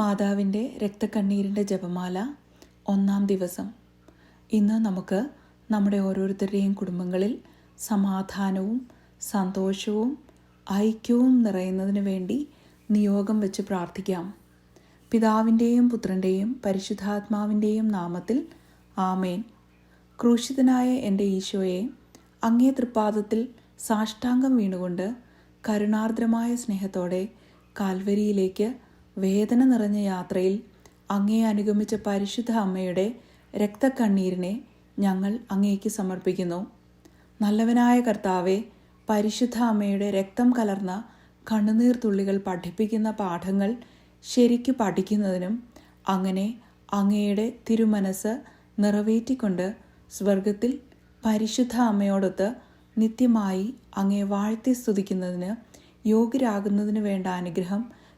മാതാവിന്റെ രക്തക്കണ്ണീരിന്റെ ജപമാല ഒന്നാം ദിവസം. ഇന്ന് നമുക്ക് നമ്മുടെ ഓരോരുത്തരുടെയും കുടുംബങ്ങളിൽ സമാധാനവും സന്തോഷവും ഐക്യവും നിറയുന്നതിന് വേണ്ടി നിയോഗം വെച്ച് പ്രാർത്ഥിക്കാം. പിതാവിന്റെയും പുത്രന്റെയും പരിശുദ്ധാത്മാവിന്റെയും നാമത്തിൽ ആമേൻ. ക്രൂശിതനായ എന്റെ ഈശോയെ അങ്ങേ തൃപ്പാദത്തിൽ സാഷ്ടാംഗം വീണുകൊണ്ട് കരുണാർദ്രമായ സ്നേഹത്തോടെ കാൽവരിയിലേക്ക് വേദന നിറഞ്ഞ യാത്രയിൽ അങ്ങേ അനുഗമിച്ച പരിശുദ്ധ അമ്മയുടെ രക്തക്കണ്ണീരിനെ ഞങ്ങൾ അങ്ങേക്ക് സമർപ്പിക്കുന്നു. നല്ലവനായ കർത്താവെ പരിശുദ്ധ അമ്മയുടെ രക്തം കലർന്ന കണ്ണുനീർ തുള്ളികൾ പഠിപ്പിക്കുന്ന പാഠങ്ങൾ ശരിക്ക് പഠിക്കുന്നതിനും അങ്ങനെ അങ്ങയുടെ തിരുമനസ് നിറവേറ്റിക്കൊണ്ട് സ്വർഗത്തിൽ പരിശുദ്ധ അമ്മയോടൊത്ത് നിത്യമായി അങ്ങയെ വാഴ്ത്തി സ്തുതിക്കുന്നതിന് യോഗ്യരാകുന്നതിന് വേണ്ട അനുഗ്രഹം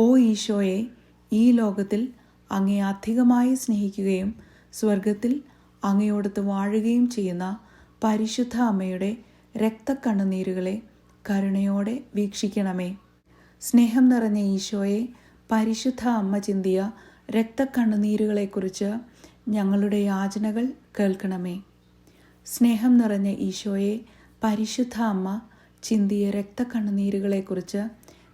ഓ ഈശോയെ ഈ ലോകത്തിൽ അങ്ങേ അധികമായി സ്നേഹിക്കുകയും സ്വർഗത്തിൽ അങ്ങയോടത്ത് വാഴുകയും ചെയ്യുന്ന പരിശുദ്ധ അമ്മയുടെ രക്തക്കണ്ണുനീരുകളെ കരുണയോടെ വീക്ഷിക്കണമേ. സ്നേഹം നിറഞ്ഞ ഈശോയെ പരിശുദ്ധ അമ്മ ചിന്തിയ രക്തക്കണ്ണുനീരുകളെക്കുറിച്ച് ഞങ്ങളുടെ യാചനകൾ കേൾക്കണമേ. സ്നേഹം നിറഞ്ഞ ഈശോയെ പരിശുദ്ധ അമ്മ ചിന്തിയ രക്തക്കണ്ണുനീരുകളെക്കുറിച്ച്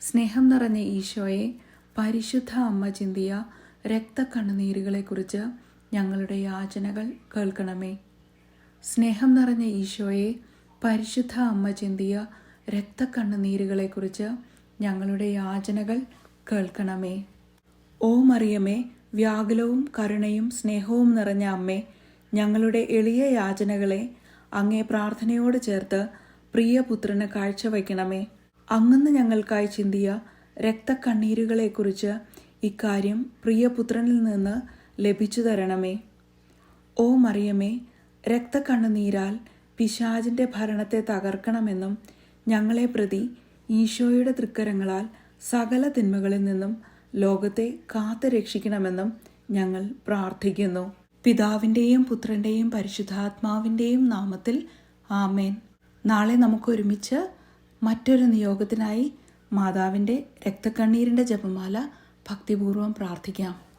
സ്നേഹം നിറഞ്ഞ ഈശോയെ പരിശുദ്ധ അമ്മ ചിന്തിയ രക്തക്കണ്ണുനീരുകളെക്കുറിച്ച് ഞങ്ങളുടെ യാചനകൾ കേൾക്കണമേ. സ്നേഹം നിറഞ്ഞ ഈശോയെ പരിശുദ്ധ അമ്മ ചിന്തിയ രക്തക്കണ്ണുനീരുകളെക്കുറിച്ച് ഞങ്ങളുടെ യാചനകൾ കേൾക്കണമേ. ഓ മറിയമേ വ്യാകുലവും കരുണയും സ്നേഹവും നിറഞ്ഞ അമ്മേ ഞങ്ങളുടെ എളിയ യാചനകളെ അങ്ങേ പ്രാർത്ഥനയോട് ചേർത്ത് പ്രിയപുത്രന് കാഴ്ചവെക്കണമേ അങ്ങന്ന് ഞങ്ങൾക്കായി ചിന്തിയ രക്തക്കണ്ണീരുകളെക്കുറിച്ച് ഇക്കാര്യം പ്രിയപുത്രനിൽ നിന്ന് ലഭിച്ചു തരണമേ. ഓ മറിയമേ രക്തക്കണ്ണുനീരാൽ പിശാജിന്റെ ഭരണത്തെ തകർക്കണമെന്നും ഞങ്ങളെ പ്രതി ഈശോയുടെ തൃക്കരങ്ങളാൽ സകല തിന്മകളിൽ നിന്നും ലോകത്തെ കാത്തു രക്ഷിക്കണമെന്നും ഞങ്ങൾ പ്രാർത്ഥിക്കുന്നു. പിതാവിന്റെയും പുത്രന്റെയും പരിശുദ്ധാത്മാവിന്റെയും നാമത്തിൽ ആമേൻ. നാളെ നമുക്ക് ഒരുമിച്ച് മറ്റൊരു നിയോഗത്തിനായി മാതാവിന്റെ രക്തക്കണ്ണീരിന്റെ ജപമാല ഭക്തിപൂർവം പ്രാർത്ഥിക്കാം.